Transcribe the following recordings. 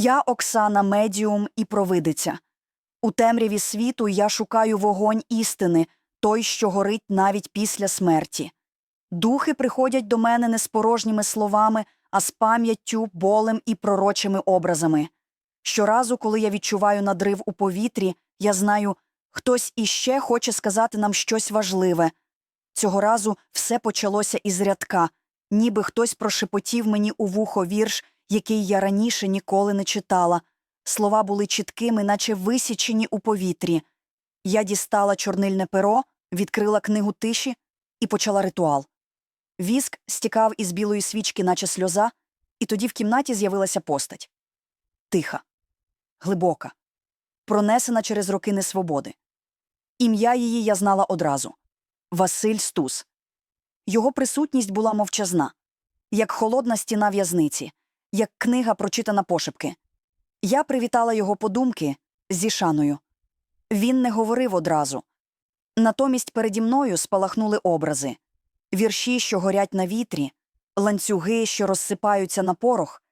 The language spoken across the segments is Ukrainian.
Я Оксана медіум і провидиця. У темряві світу я шукаю вогонь істини, той, що горить навіть після смерті. Духи приходять до мене не з порожніми словами, а з пам'яттю, болем і пророчими образами. Щоразу, коли я відчуваю надрив у повітрі, я знаю, хтось іще хоче сказати нам щось важливе. Цього разу все почалося із рядка, ніби хтось прошепотів мені у вухо вірш, який я раніше ніколи не читала. Слова були чіткими, наче висічені у повітрі. Я дістала чорнильне перо, відкрила книгу тиші і почала ритуал. Віск стікав із білої свічки, наче сльоза, і тоді в кімнаті з'явилася постать. Тиха, глибока, пронесена через роки несвободи. Ім'я її я знала одразу Василь Стус. Його присутність була мовчазна, як холодна стіна в'язниці, як книга, прочитана пошепки. Я привітала його подумки зі шаною. Він не говорив одразу. Натомість переді мною спалахнули образи вірші, що горять на вітрі, ланцюги, що розсипаються на порох,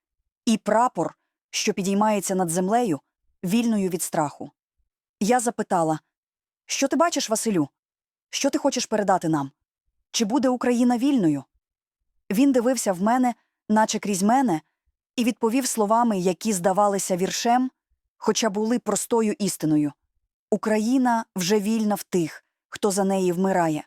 і прапор, що підіймається над землею, вільною від страху. Я запитала Що ти бачиш, Василю? Що ти хочеш передати нам? Чи буде Україна вільною? Він дивився в мене, наче крізь мене, і відповів словами, які здавалися віршем, хоча були простою істиною Україна вже вільна в тих, хто за неї вмирає.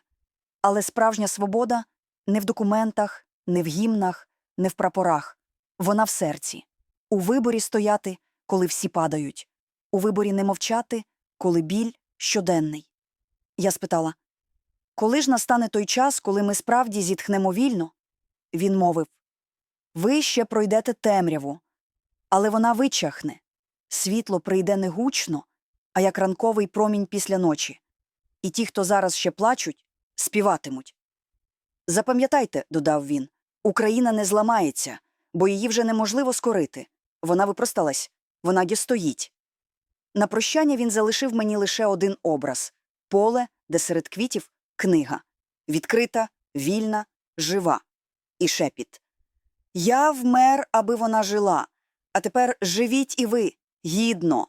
Але справжня свобода не в документах, не в гімнах, не в прапорах. Вона в серці. У виборі стояти, коли всі падають, у виборі не мовчати, коли біль щоденний. Я спитала коли ж настане той час, коли ми справді зітхнемо вільно? Він мовив Ви ще пройдете темряву, але вона вичахне. Світло прийде не гучно, а як ранковий промінь після ночі. І ті, хто зараз ще плачуть, співатимуть. Запам'ятайте, додав він, Україна не зламається, бо її вже неможливо скорити. Вона випросталась, вона ді стоїть. На прощання він залишив мені лише один образ поле, де серед квітів книга відкрита, вільна, жива. І шепіт. Я вмер, аби вона жила. А тепер живіть і ви гідно,